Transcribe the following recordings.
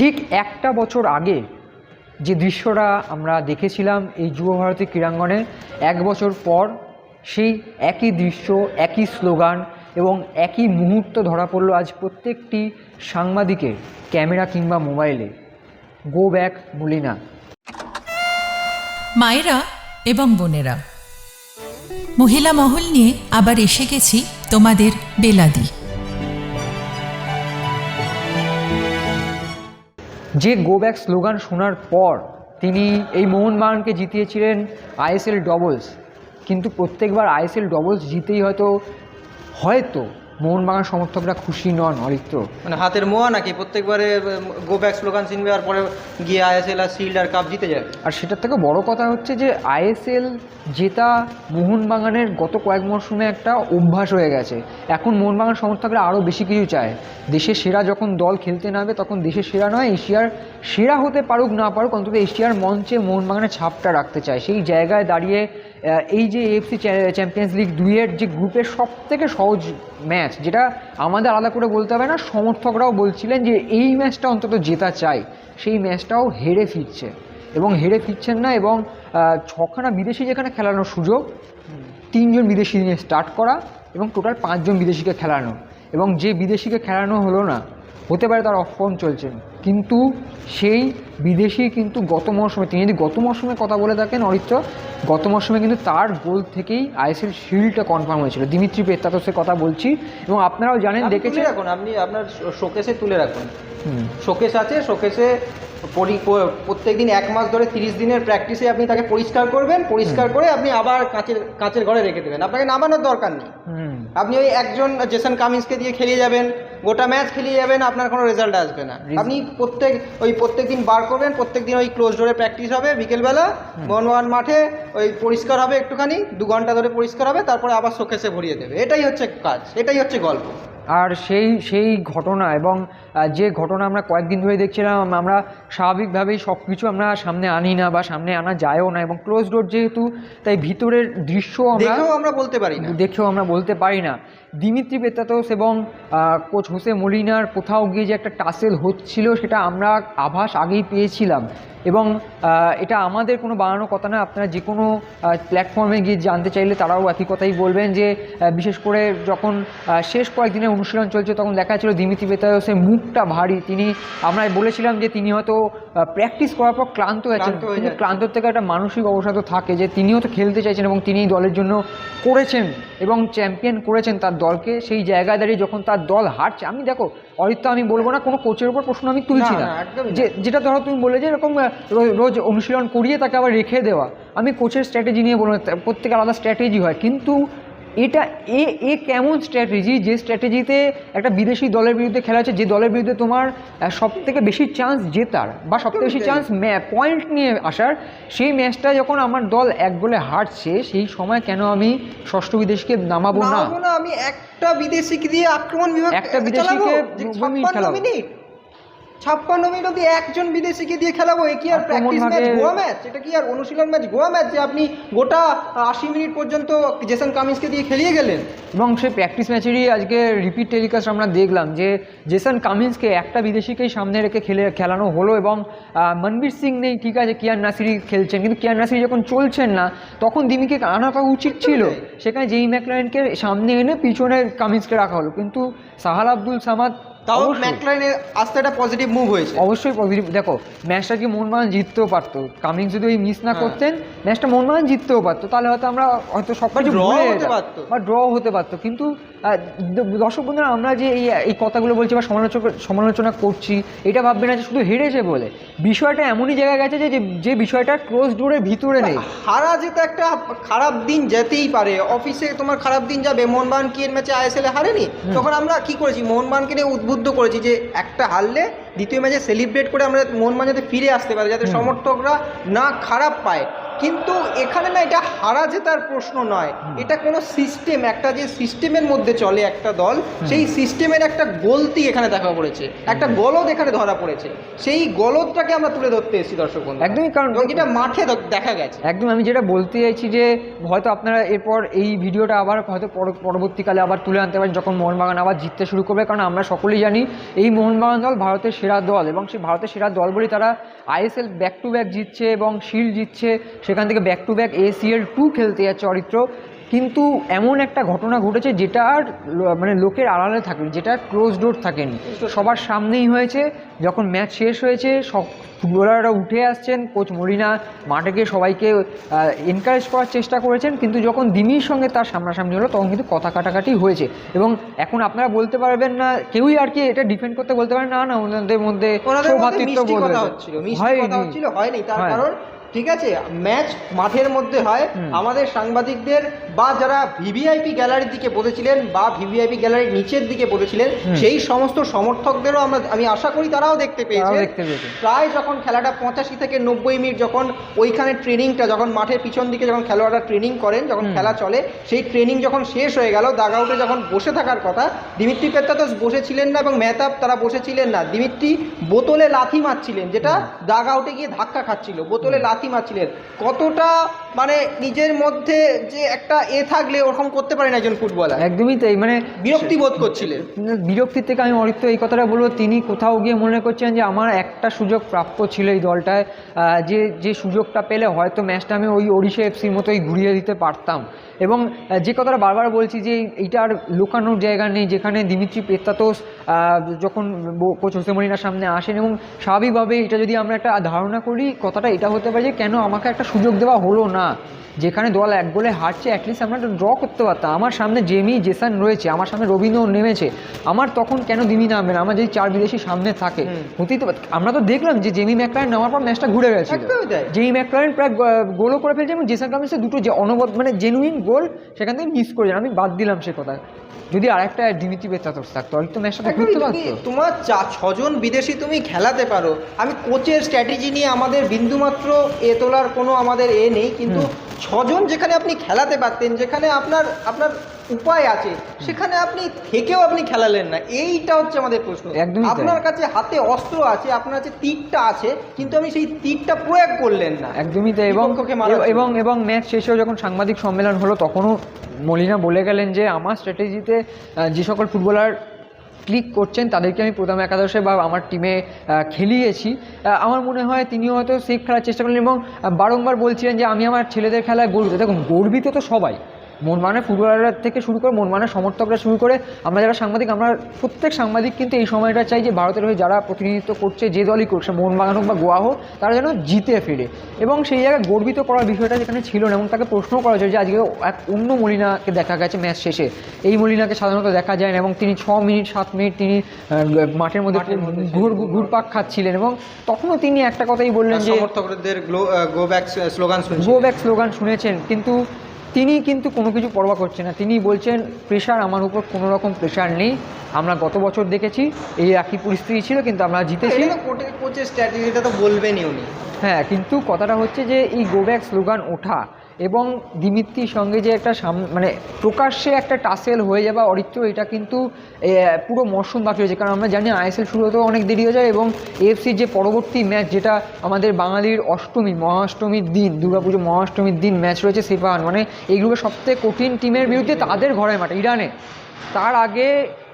ঠিক একটা বছর আগে যে দৃশ্যটা আমরা দেখেছিলাম এই যুব ভারতী ক্রীড়াঙ্গনে, এক বছর পর সেই একই দৃশ্য, একই স্লোগান এবং একই মুহূর্ত ধরা পড়ল আজ প্রত্যেকটি সাংবাদিকের ক্যামেরা কিংবা মোবাইলে। Go back Molina. মায়েরা এবং বোনেরা, মহিলা মহল নিয়ে আবার এসে গেছি তোমাদের বেলাদি। যে গো ব্যাক স্লোগান শোনার পর তিনি এই মোহনবাগানকে জিতিয়েছিলেন আইএসএল ডবলস কিন্তু প্রত্যেকবার আইএসএল ডবলস জিতেই হয়তো হয়তো মোহনবাগান সমর্থকরা খুশি নন অরিত্র। মানে হাতের মোয়া নাকি? প্রত্যেকবারে গো ব্যাক স্লোগান চিনবে আর পরে গিয়ে আইএসএল আর শিল্ড আর কাপ জিতে যাবে আর সেটার থেকে বড় কথা হচ্ছে যে আইএসএল জেতা মোহনবাগানের গত কয়েক মরশুমে একটা অভ্যাস হয়ে গেছে। এখন মোহনবাগান সমর্থকরা আরও বেশি কিছু চায়। দেশের সেরা যখন দল খেলতে নামবে তখন দেশের সেরা নয় এশিয়ার সেরা হতে পারুক না পারুক অন্তত এশিয়ার মঞ্চে মোহনবাগানের ছাপটা রাখতে চায়। সেই জায়গায় দাঁড়িয়ে এই যে এফসি চ্যাম্পিয়ন্স লিগ দুইয়ের যে গ্রুপের সব থেকে সহজ ম্যাচ যেটা আমাদের আলাদা করে বলতে হবে না, সমর্থকরাও বলছিলেন যে এই ম্যাচটা অন্তত জেতা চাই। সেই ম্যাচটাও হেরে ফিরছে। এবং হেরে ফিরছেন না এবং ছখানা বিদেশি যেখানে খেলানোর সুযোগ, তিনজন বিদেশি নিয়ে স্টার্ট করা এবং টোটাল পাঁচজন বিদেশিকে খেলানো। এবং যে বিদেশিকে খেলানো হলো না হতে পারে তার অফ ফর্ম চলছে। কিন্তু সেই বিদেশি কিন্তু গত মরশুমে তিনি যদি গত মরশুমে কথা বলে থাকেন অরিত্র গত মরশুমে কিন্তু তার গোল থেকেই আইএসএল শিল্ডটা কনফার্ম হয়েছিল। দিমিত্রি পেত্তাতসের কথা বলছি। এবং আপনারাও জানেন দেখেছেন এখন আপনি আপনার শোকেসে তুলে রাখুন। শোকেস আছে শোকেসে প্রত্যেক দিন এক মাস ধরে তিরিশ দিনের প্র্যাকটিসে আপনি তাকে পরিষ্কার করবেন পরিষ্কার করে আপনি আবার কাঁচের কাঁচের ঘরে রেখে দেবেন। আপনাকে নামানোর দরকার নেই। আপনি ওই একজন জেসন কামিন্সকে দিয়ে খেলিয়ে যাবেন গোটা ম্যাচ খেলিয়ে যাবেন আপনার কোনো রেজাল্ট আসবে না। আপনি প্রত্যেক ওই প্রত্যেক দিন বার করবেন প্রত্যেক দিন ওই ক্লোজ ডোরে প্র্যাকটিস হবে বিকেলবেলা মোহনবাগান মাঠে ওই পরিষ্কার হবে একটুখানি দু ঘণ্টা ধরে পরিষ্কার হবে তারপরে আবার শোকেসে ভরিয়ে দেবে। এটাই হচ্ছে কাজ এটাই হচ্ছে গল্প। আর সেই সেই ঘটনা এবং যে ঘটনা আমরা কয়েকদিন ধরে দেখছিলাম আমরা স্বাভাবিকভাবেই সব কিছু আমরা সামনে আনি না বা সামনে আনা যায়ও না এবং ক্লোজ ডোর যেহেতু তাই ভিতরের দৃশ্য আমরা আমরা বলতে পারি না। দেখেও আমরা বলতে পারি না। দিমিত্রি পেতাতোস এবং কোচ হোসে মলিনার কোথাও গিয়ে যে একটা টাসেল হচ্ছিল সেটা আমরা আভাস আগেই পেয়েছিলাম। এবং এটা আমাদের কোনো বানানো কথা না আপনারা যে কোনো প্ল্যাটফর্মে গিয়ে জানতে চাইলে তারাও একই কথাই বলবেন যে বিশেষ করে যখন শেষ কয়েকদিনের অনুশীলন চলছে তখন দেখা যাচ্ছিল দিমিত্রি পেতাতোসের মুখটা ভারী। তিনি আমরা বলেছিলাম যে তিনি হয়তো প্র্যাকটিস করার পর ক্লান্ত হয়েছেন ক্লান্ত কিন্তু। ক্লান্তর থেকে একটা মানসিক অবসাদ থাকে যে তিনিও তো খেলতে চাইছেন এবং তিনি দলের জন্য করেছেন এবং চ্যাম্পিয়ন করেছেন তার দলকে। সেই জায়গায় দাঁড়িয়ে যখন তার দল হারছে আমি দেখো অরিত্য আমি বলব না কোনো কোচের উপর প্রশ্ন আমি তুলছি না। যে যেটা ধরো তুমি বলে যে এরকম রোজ অনুশীলন করিয়ে তাকে আবার রেখে দেওয়া। আমি কোচের স্ট্র্যাটেজি নিয়ে বলব প্রত্যেকের আলাদা স্ট্র্যাটেজি হয়। কিন্তু এটা এ এ কেমন স্ট্র্যাটেজি যে স্ট্র্যাটেজিতে একটা বিদেশি দলের বিরুদ্ধে খেলা হচ্ছে যে দলের বিরুদ্ধে তোমার সব থেকে বেশি চান্স জেতার বা সবথেকে বেশি চান্স পয়েন্ট নিয়ে আসার সেই ম্যাচটা যখন আমার দল এক গোলে হারছে সেই সময় কেন আমি ষষ্ঠ বিদেশকে নামাবো না? আমি একটা বিদেশিকে দিয়ে আক্রমণ একটা বিদেশিকে যে নব্বই মিনিট 56 খেলাবো। ছাপ্পান্ন মিনিট অব্দি একজন বিদেশিকে দিয়ে খেলাবো এ কি আর প্র্যাকটিস ম্যাচ গোয়া ম্যাচ এটা কি আর অনুশীলন ম্যাচ গোয়া ম্যাচ যে আপনি গোটা আশি মিনিট পর্যন্ত জেসন কামিন্সকে দিয়ে খেলিয়ে গেলেন? এবং সেই প্র্যাকটিস ম্যাচেরই আজকে রিপিট টেলিকাস্ট আমরা দেখলাম যে জেসন কামিন্সকে একটা বিদেশিকেই সামনে রেখে খেলে খেলানো হলো এবং মনবীর সিং নেই ঠিক আছে কিয়ান নাসিরি খেলছেন কিন্তু কিয়ান নাসিরি যখন চলছেন না তখন দিমিকে আনাটা উচিত ছিল। সেখানে যেই ম্যাকলারেনকে সামনে এনে পিছনে কামিন্সকে রাখা হলো। কিন্তু সাহাল আব্দুল সামাদ তাও ম্যাকলাইনে আসতে একটা পজিটিভ মুভ হয়েছে। অবশ্যই পজিটিভ দেখো ম্যাচটা কি মোহনবাগান জিততেও পারতো? কামিং যদি ওই মিস না হ্যাঁ। করতেন ম্যাচটা মোহনবাগান জিততেও পারতো। তাহলে হয়তো আমরা হয়তো সব কিছু। বা ড্র হতে পারতো। কিন্তু দর্শক বন্ধুরা আমরা যে এই এই কথাগুলো বলছি বা সমালোচক সমালোচনা করছি এটা ভাববে না যে শুধু হেরেছে বলে। বিষয়টা এমনই জায়গায় গেছে যে যে- যে বিষয়টা ক্লোজ ডোরের ভিতরে নেই। হারা যেতে একটা খারাপ দিন যেতেই পারে। অফিসে তোমার খারাপ দিন যাবে। মোহনবাগান কি এর ম্যাচে আইএসএল হারেনি? তখন আমরা কি করেছি? মোহনবাগানকে নিয়ে উদ্বুদ্ধ করেছি যে একটা হারলে দ্বিতীয় ম্যাচে সেলিব্রেট করে আমরা মোহনবাগান যাতে ফিরে আসতে পারে যাতে সমর্থকরা না খারাপ পায়। কিন্তু এখানে না এটা হারা জেতার প্রশ্ন নয়। এটা কোনো সিস্টেম একটা যে সিস্টেমের মধ্যে চলে একটা দল সেই সিস্টেমের একটা গলতি এখানে দেখা পড়েছে। একটা গলদ এখানে ধরা পড়েছে। সেই গলদটাকে আমরা তুলে ধরতে এসেছি দর্শক বন্ধু একদমই কারণ এটা মাঠে দেখা গেছে। একদম আমি যেটা বলতে চাইছি যে হয়তো আপনারা এরপর এই ভিডিওটা আবার হয়তো পর- পরবর্তীকালে আবার তুলে আনতে পারেন যখন মোহনবাগান আবার জিততে শুরু করবে। কারণ আমরা সকলেই জানি এই মোহনবাগান দল ভারতের সেরা দল। এবং সেই ভারতের সেরা দল বলেই তারা আইএসএল ব্যাক টু ব্যাক জিতছে এবং শিল্ড জিতছে। সেখান থেকে back to back ACL two খেলতে যাচ্ছে চরিত্র কিন্তু এমন একটা ঘটনা ঘটেছে যেটা আর মানে লোকের আড়ালে থাকেনি যেটা ক্লোজ ডোর থাকেনি। সবার সামনেই হয়েছে যখন ম্যাচ শেষ হয়েছে সব ফুটবলাররা উঠে আসছেন কোচ মরিনা মাঠে গিয়ে সবাইকে এনকারেজ করার চেষ্টা করেছেন কিন্তু যখন দিমির সঙ্গে তার সামনাসামনি হলো তখন কিন্তু কথা কাটাকাটি হয়েছে। এবং এখন আপনারা বলতে পারবেন না কেউই আর কি এটা ডিফেন্ড করতে বলতে পারেন না না ওনাদের মধ্যে। হয়নি তার কারণ ঠিক আছে? ম্যাচ মাঠের মধ্যে হয়। আমাদের সাংবাদিকদের বা যারা ভিভিআইপি গ্যালারির দিকে বসেছিলেন বা ভিভিআইপি গ্যালারির নিচের দিকে বসেছিলেন সেই সমস্ত সমর্থকদেরও আমরা আমি আশা করি তারাও দেখতে পেয়েছে। প্রায় যখন খেলাটা পঁচাশি থেকে নব্বই মিনিট যখন ওইখানে ট্রেনিংটা যখন মাঠের পিছন দিকে যখন খেলোয়াড়রা ট্রেনিং করেন যখন খেলা চলে সেই ট্রেনিং যখন শেষ হয়ে গেল দাগ আউটে যখন বসে থাকার কথা দিমিত্রি পেত্তাতোস বসেছিলেন না এবং মেহতাব তারা বসেছিলেন না। দিমিত্রি বোতলে লাথি মারছিলেন যেটা দাগ আউটে গিয়ে ধাক্কা খাচ্ছিল। বোতলে লাথি মারছিলেন কতটা মানে নিজের মধ্যে যে একটা এ থাকলে ওরকম করতে পারেন একজন ফুটবলার। একদমই তাই মানে বিরক্তি বোধ করছিলেন। বিরক্তির থেকে আমি অরিত্য এই কথাটা বলব তিনি কোথাও গিয়ে মনে করছেন যে আমার একটা সুযোগ প্রাপ্য ছিল এই দলটায় যে যে সুযোগটা পেলে হয়তো ম্যাচটা আমি ওই ওড়িশা এফসির মতোই ঘুরিয়ে দিতে পারতাম। এবং যে কথাটা বারবার বলছি যে এইটা আর লুকানোর জায়গা নেই যেখানে দিমিত্রি পেত্তাতোস যখন কোচ হোসেমরিনার সামনে আসেন এবং স্বাভাবিকভাবে এটা যদি আমরা একটা ধারণা করি কথাটা এটা হতে পারে যে কেন আমাকে একটা সুযোগ দেওয়া হলো না। 呢，যেখানে দল এক গোলে হারছে অ্যাটলিস্ট আমরা ড্র করতে পারতাম। আমার সামনে জেমি জেসান রয়েছে আমার সামনে রবীন্দ্র নেমেছে। আমার তখন কেন দিমি নামবে না? আমার যদি চার বিদেশি সামনে থাকে হতেই তো আমরা তো দেখলাম যে জেমি ম্যাকলারেন নামার পর ম্যাচটা ঘুরে গেছে। জেমি ম্যাকলারেন প্রায় গোলও করে ফেলছে এবং জেসান কামিন্সে দুটো যে অনবদ মানে জেনুইন গোল সেখান থেকে মিস করেছেন আমি বাদ দিলাম সে কথা। যদি আর আরেকটা ডিমিত্রি বেতাতস থাকতো হয়তো ম্যাচটা ঘুরতে পারতো। তোমার চা ছজন বিদেশি তুমি খেলাতে পারো। আমি কোচের স্ট্র্যাটেজি নিয়ে আমাদের বিন্দুমাত্র এ তোলার কোনো আমাদের এ নেই কিন্তু ছজন যেখানে আপনি খেলাতে পারতেন যেখানে আপনার আপনার উপায় আছে সেখানে আপনি থেকেও আপনি খেলালেন না। এইটা হচ্ছে আমাদের প্রশ্ন। আপনার কাছে হাতে অস্ত্র আছে আপনার কাছে তীরটা আছে কিন্তু আমি সেই তীরটা প্রয়োগ করলেন না। একদমই তাই। এবং। এবং এবং ম্যাচ শেষেও যখন সাংবাদিক সম্মেলন হলো তখনও মলিনা বলে গেলেন যে আমার স্ট্র্যাটেজিতে যে সকল ফুটবলার ক্লিক করছেন, তাদেরকে আমি প্রথম একাদশে বা আমার টিমে খেলিয়েছি। আমার মনে হয় তিনিও হয়তো সেফ খেলার চেষ্টা করলেন এবং বারংবার বলছিলেন যে আমি আমার ছেলেদের খেলায় গর্বিত। দেখুন, গর্বিত তো সবাই। মন মানে ফুটবলাররা থেকে শুরু করে মন মানে সমর্থকরা শুরু করে আমরা যারা সাংবাদিক আমরা প্রত্যেক সাংবাদিক কিন্তু এই সময়টা চাই যে ভারতের হয়ে যারা প্রতিনিধিত্ব করছে যে দলই করছে মোহনবাগান হোক বা গোয়া হোক তারা যেন জিতে ফিরে। এবং সেই জায়গায় গর্বিত করার বিষয়টা যেখানে ছিল না এবং তাকে প্রশ্ন করা হয়েছে যে আজকে এক অন্য মলিনাকে দেখা গেছে ম্যাচ শেষে। এই মলিনাকে সাধারণত দেখা যায় না এবং তিনি ছ মিনিট সাত মিনিট তিনি মাঠের মধ্যে ঘুর ঘুরপাক খাচ্ছিলেন এবং তখনও তিনি একটা কথাই বললেন যে সমর্থকদের go back slogan go back slogan শুনেছেন। কিন্তু তিনি কিন্তু কোনো কিছু পরোয়া করছেন না। তিনি বলছেন প্রেশার আমার উপর কোনো রকম প্রেশার নেই। আমরা গত বছর দেখেছি এই একই পরিস্থিতি ছিল কিন্তু আমরা জিতেছি। কোচের স্ট্র্যাটেজিটা তো বলবেনই উনি। হ্যাঁ কিন্তু কথাটা হচ্ছে যে এই গো ব্যাক স্লোগান ওঠা এবং দিমিত্রির সঙ্গে যে একটা সাম- মানে প্রকাশ্যে একটা টাসেল হয়ে যাওয়া অরিত্র এটা কিন্তু পুরো মরশুম বাকি হয়েছে কারণ আমরা জানি আইএসএল শুরু হতেও অনেক দেরি হয়ে যায় এবং এএফসির যে পরবর্তী ম্যাচ যেটা আমাদের বাঙালির অষ্টমী মহাষ্টমীর দিন দুর্গাপুজো মহাষ্টমীর দিন ম্যাচ রয়েছে সেপান মানে এই গ্রুপের সবথেকে কঠিন টিমের বিরুদ্ধে তাদের ঘরের মাঠে ইরানে। তার আগে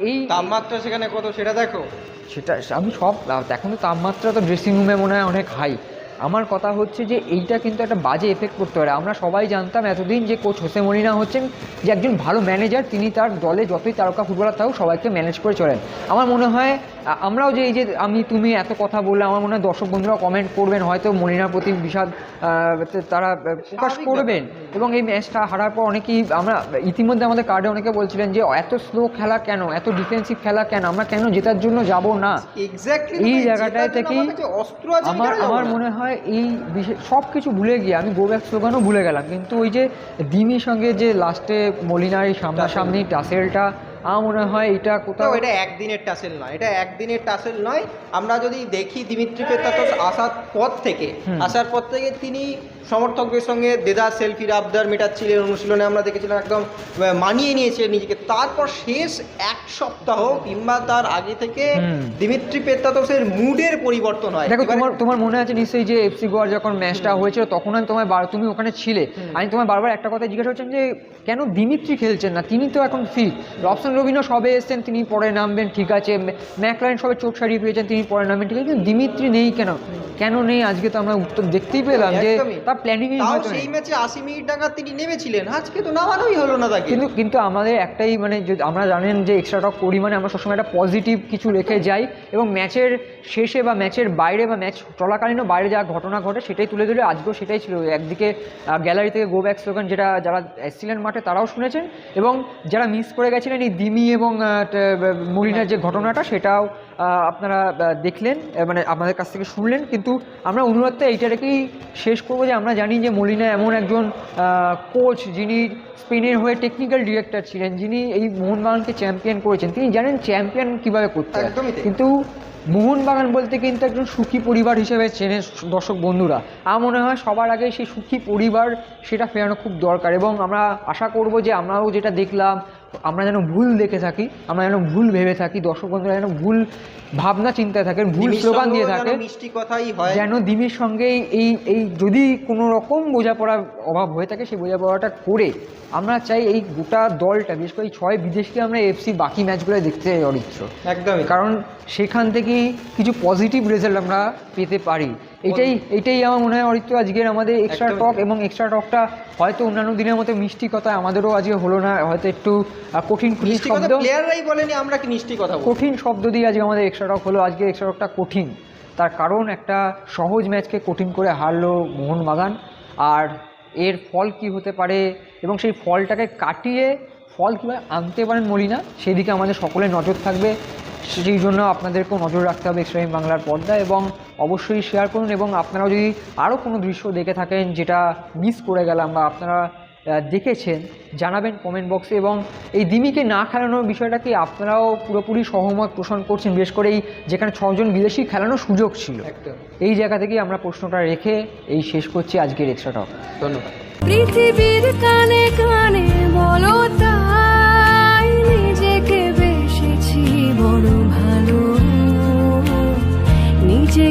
এই তাপমাত্রা সেখানে কত সেটা দেখো। সেটা আমি সব দেখো তো তাপমাত্রা তো ড্রেসিং রুমে মনে হয় অনেক হাই আমার কথা হচ্ছে যে এইটা কিন্তু একটা বাজে এফেক্ট করতে পারে। আমরা সবাই জানতাম এতদিন যে কোচ হোসে মরিনা হচ্ছেন যে একজন ভালো ম্যানেজার তিনি তার দলে যতই তারকা ফুটবলার থাকুক সবাইকে ম্যানেজ করে চলেন। আমার মনে হয় আমরাও যে এই যে আমি তুমি এত কথা বললে আমার মনে হয় দর্শক বন্ধুরা কমেন্ট করবেন হয়তো মরিনার প্রতি বিষাদ তারা প্রকাশ করবেন। এবং এই ম্যাচটা হারার পর অনেকেই আমরা ইতিমধ্যে আমাদের কার্ডে অনেকে বলছিলেন যে এত স্লো খেলা কেন? এত ডিফেন্সিভ খেলা কেন? আমরা কেন জেতার জন্য যাব না? এই জায়গাটায় থেকেই আমার আমার মনে হয় এই বিষয় সব কিছু ভুলে গিয়ে আমি গো ব্যাক স্লোগানও ভুলে গেলাম। কিন্তু ওই যে দিমির সঙ্গে যে লাস্টে মলিনার এই সামনাসামনি টাসেলটা। আমার মনে হয় এটা কোথাও এটা একদিনের টাসেল নয় এটা একদিনের টাসেল নয়। আমরা যদি দেখি দিমিত্রি তো আসার পর থেকে আসার পর থেকে তিনি সমর্থকদের সঙ্গে দেদা সেলফির আবদার মেটাচ্ছিলেন অনুশীলনে আমরা দেখেছিলাম একদম মানিয়ে নিয়েছে নিজেকে। তারপর শেষ এক সপ্তাহ কিংবা তার আগে থেকে। দিমিত্রি পেত্তাতসের মুডের পরিবর্তন হয়। দেখো তোমার তোমার মনে আছে নিশ্চয়ই যে এফসি গোয়ার যখন ম্যাচটা হয়েছিল তখন আমি তোমার বার- তুমি ওখানে ছিলে। আমি তোমার বারবার একটা কথা জিজ্ঞাসা করছিলাম যে কেন দিমিত্রি খেলছেন না? তিনি তো এখন ফিট রবসন রবিনো সবে এসেছেন তিনি পরে নামবেন ঠিক আছে। ম্যাকলাইন সবে চোখ সারিয়ে পেয়েছেন তিনি পরে নামবেন ঠিক আছে। কিন্তু দিমিত্রি নেই কেন? কেন নেই? আজকে তো আমরা উত্তর দেখতেই পেলাম যে। তার প্ল্যানিংই হয়তো সেই ম্যাচে আশি মিনিট টাকা তিনি নেমেছিলেন। আজকে তো নামানোই হলো না তাকে। কিন্তু কিন্তু আমাদের একটাই মানে যদি আমরা জানেন যে এক্সট্রা টক করি মানে আমরা সবসময় একটা পজিটিভ কিছু রেখে যাই এবং ম্যাচের শেষে বা ম্যাচের বাইরে বা ম্যাচ চলাকালীনও বাইরে যা ঘটনা ঘটে সেটাই তুলে ধরে আজকেও সেটাই ছিল। একদিকে গ্যালারি থেকে গো ব্যাক স্লোগান যেটা যারা এসছিলেন মাঠে তারাও শুনেছেন এবং যারা মিস করে গেছিলেন এই দিমি এবং মলিনার যে ঘটনাটা সেটাও আপনারা দেখলেন মানে আমাদের কাছ থেকে শুনলেন কিন্তু আমরা অনুরোধটা এইটা রেখেই শেষ করব যে আমরা জানি যে মলিনা এমন একজন কোচ যিনি স্পেনের হয়ে টেকনিক্যাল ডিরেক্টর ছিলেন যিনি এই মোহনবাগানকে চ্যাম্পিয়ন করেছেন। তিনি জানেন চ্যাম্পিয়ন কীভাবে করতে হয়। কিন্তু মোহনবাগান বলতে কিন্তু একজন সুখী পরিবার হিসেবে চেনে দর্শক বন্ধুরা। আমার মনে হয় সবার আগে সেই সুখী পরিবার সেটা ফেরানো খুব দরকার। এবং আমরা আশা করব যে আমরাও যেটা দেখলাম আমরা যেন ভুল দেখে থাকি আমরা যেন ভুল ভেবে থাকি দর্শক বন্ধুরা যেন ভুল ভাবনা চিন্তায় থাকেন ভুল স্লোগান দিয়ে থাকে মিষ্টি কথাই হয়। যেন দিমির সঙ্গে এই এই যদি কোনো রকম বোঝাপড়ার অভাব হয়ে থাকে সেই বোঝাপড়াটা করে আমরা চাই এই গোটা দলটা বিশেষ করে এই ছয় বিদেশকে আমরা এফসি বাকি ম্যাচগুলো দেখতে চাই অরিত্র একদমই। কারণ সেখান থেকেই কিছু পজিটিভ রেজাল্ট আমরা পেতে পারি। এটাই এটাই আমার মনে হয় অরিত্র আজকের আমাদের এক্সট্রা টক এবং এক্সট্রা টকটা হয়তো অন্যান্য দিনের মতো মিষ্টি কথা আমাদেরও আজকে হলো না হয়তো একটু কঠিন কঠিন মিষ্টি কথা শব্দ। প্লেয়াররাই বলেনি আমরা কি মিষ্টি কথা কঠিন শব্দ দিয়ে আজকে আমাদের এক্সট্রা টক হলো। আজকে এক্সট্রা টকটা কঠিন। তার কারণ একটা সহজ ম্যাচকে কঠিন করে হারলো মোহনবাগান আর এর ফল কি হতে পারে এবং সেই ফলটাকে কাটিয়ে ফল কীভাবে আনতে পারেন মলিনা সেই দিকে আমাদের সকলের নজর থাকবে। সেই জন্য আপনাদেরকেও নজর রাখতে হবে এক্সট্রা বাংলার পর্দা এবং অবশ্যই শেয়ার করুন এবং আপনারাও যদি আরও কোনো দৃশ্য দেখে থাকেন যেটা মিস করে গেলাম বা আপনারা দেখেছেন জানাবেন কমেন্ট বক্সে এবং এই দিমিকে না খেলানোর বিষয়টা কি আপনারাও পুরোপুরি সহমত পোষণ করছেন? বিশেষ করে এই যেখানে ছজন বিদেশি খেলানোর সুযোগ ছিল। এই জায়গা থেকেই আমরা প্রশ্নটা রেখে এই শেষ করছি আজকের এক্সট্রা টক ধন্যবাদ। পৃথিবীর কানে কানে বলো